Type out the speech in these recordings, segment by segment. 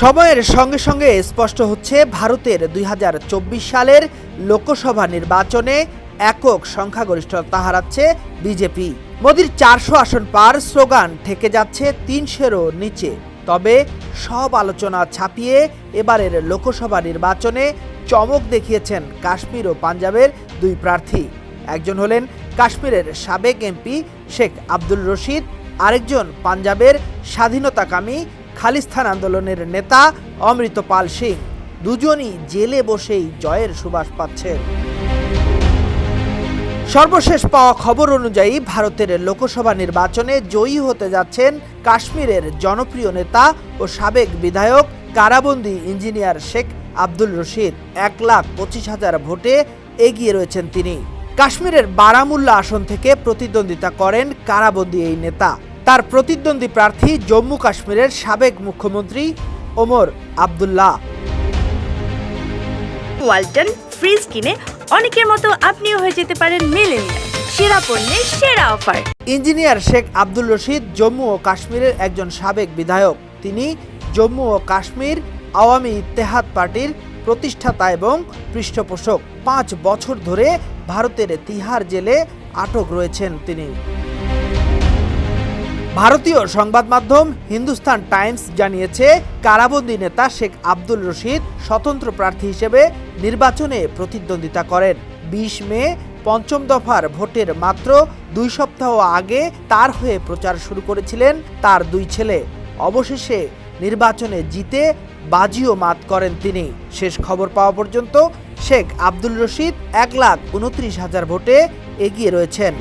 সময়ের সঙ্গে সঙ্গে স্পষ্ট হচ্ছে ভারতের দুই হাজার চব্বিশ সালের লোকসভা নির্বাচনে একক সংখ্যাগরিষ্ঠতা হারাচ্ছে বিজেপি। মোদির চারশো আসন পার স্লোগান থেকে যাচ্ছে তিনশেরও নিচে। তবে সব আলোচনা ছাপিয়ে এবারের লোকসভা নির্বাচনে চমক দেখিয়েছেন কাশ্মীর ও পাঞ্জাবের দুই প্রার্থী। একজন হলেন কাশ্মীরের সাবেক এমপি শেখ আব্দুল রশিদ, আরেকজন পাঞ্জাবের স্বাধীনতাকামী খালিস্তান আন্দোলনের নেতা অমৃতপাল সিং। দুজনই জেলে বসেই জয়ের সুবাস পাচ্ছেন সর্বশেষ পাওয়া খবর অনুযায়ী ভারতের লোকসভা নির্বাচনে জয়ী হতে যাচ্ছেন কাশ্মীরের জনপ্রিয় নেতা ও সাবেক বিধায়ক কারাবন্দি ইঞ্জিনিয়ার শেখ আব্দুল রশিদ। এক লাখ পঁচিশ হাজার ভোটে এগিয়ে রয়েছেন তিনি। কাশ্মীরের বারামুল্লা আসন থেকে প্রতিদ্বন্দ্বিতা করেন কারাবন্দি এই নেতা। তার প্রতিদ্বন্দ্বী প্রার্থী জম্মু কাশ্মীরের সাবেক মুখ্যমন্ত্রী ওমর আবদুল্লাহ। ওয়ালটন ফ্রিজ কিনে অনেকের মতো আপনিও হয়ে যেতে পারেন মিলেনিয়ার সেরা পণ্যের সেরা অফার। ইঞ্জিনিয়ার শেখ আব্দুল রশিদ জম্মু ও কাশ্মীরের একজন সাবেক বিধায়ক। তিনি জম্মু ও কাশ্মীর আওয়ামী ইত্তেহাদ পার্টির প্রতিষ্ঠাতা এবং পৃষ্ঠপোষক। পাঁচ বছর ধরে ভারতের তিহার জেলে আটক রয়েছেন তিনি। ভারতীয় সংবাদ মাধ্যম হিন্দুস্তান টাইমস জানিয়েছে, কারাবন্দী নেতা শেখ আব্দুল রশিদ স্বতন্ত্র প্রার্থী হিসেবে নির্বাচনে প্রতিদ্বন্দ্বিতা করেন। বিশ মে, পঞ্চম দফার ভোটের মাত্র দুই সপ্তাহ আগে তার হয়ে প্রচার শুরু করেছিলেন তার দুই ছেলে। অবশেষে নির্বাচনে জিতে বাজিও মাত করেন তিনি। শেষ খবর পাওয়া পর্যন্ত শেখ আব্দুল রশিদ এক লাখ উনত্রিশ হাজার ভোটে এগিয়ে রয়েছেন।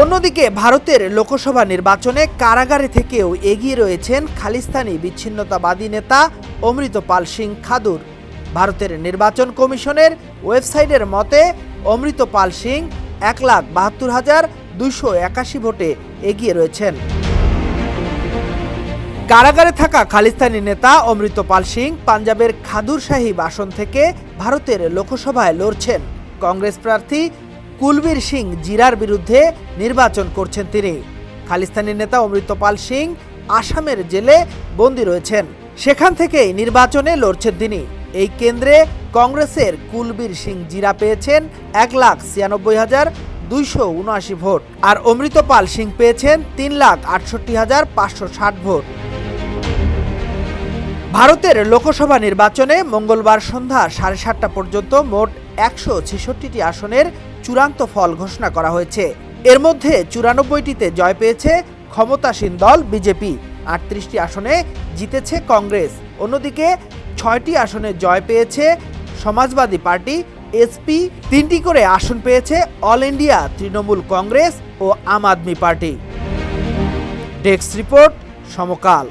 অন্যদিকে ভারতের লোকসভা নির্বাচনে কারাগারে থেকেও এগিয়ে রয়েছেন খালিস্তানি বিচ্ছিন্নতাবাদী নেতা অমৃতপাল সিং খাদুর। ভারতের নির্বাচন কমিশনের ওয়েবসাইটের মতে অমৃতপাল সিং এক লাখ বাহাত্তর হাজার দুইশো একাশি ভোটে এগিয়ে রয়েছেন। কারাগারে থাকা খালিস্তানি নেতা অমৃতপাল সিং পাঞ্জাবের খাদুর সাহিব আসন থেকে ভারতের লোকসভায় লড়ছেন। কংগ্রেস প্রার্থী কুলবীর সিং জিরার বিরুদ্ধে নির্বাচন করছেন তিনি। খালিস্তানি নেতা অমৃতপাল সিং আসামের জেলে বন্দী রয়েছেন। সেখান থেকেই নির্বাচনে লড়ছেন তিনি। এই কেন্দ্রে কংগ্রেসের কুলবীর সিং জিরা পেয়েছেন এক লাখ ছিয়ানব্বই হাজার দুইশো উনআশি ভোট আর অমৃতপাল সিং পেয়েছেন তিন লাখ আটষট্টি হাজার পাঁচশো ষাট ভোট। ভারতের লোকসভা নির্বাচনে মঙ্গলবার সন্ধ্যা সাড়ে সাতটা পর্যন্ত মোট একশো ছেষট্টিটি আসনের চূড়ান্ত ফল ঘোষণা করা হয়েছে। এর মধ্যে চুরানব্বইটিতে জয় পেয়েছে ক্ষমতাসীন দল বিজেপি। আটত্রিশটি আসনে জিতেছে কংগ্রেস। অন্যদিকে ছয়টি আসনে জয় পেয়েছে সমাজবাদী পার্টি এসপি তিনটি করে আসন পেয়েছে অল ইন্ডিয়া, তৃণমূল কংগ্রেস ও Aam Aadmi party. Desk report Samakal.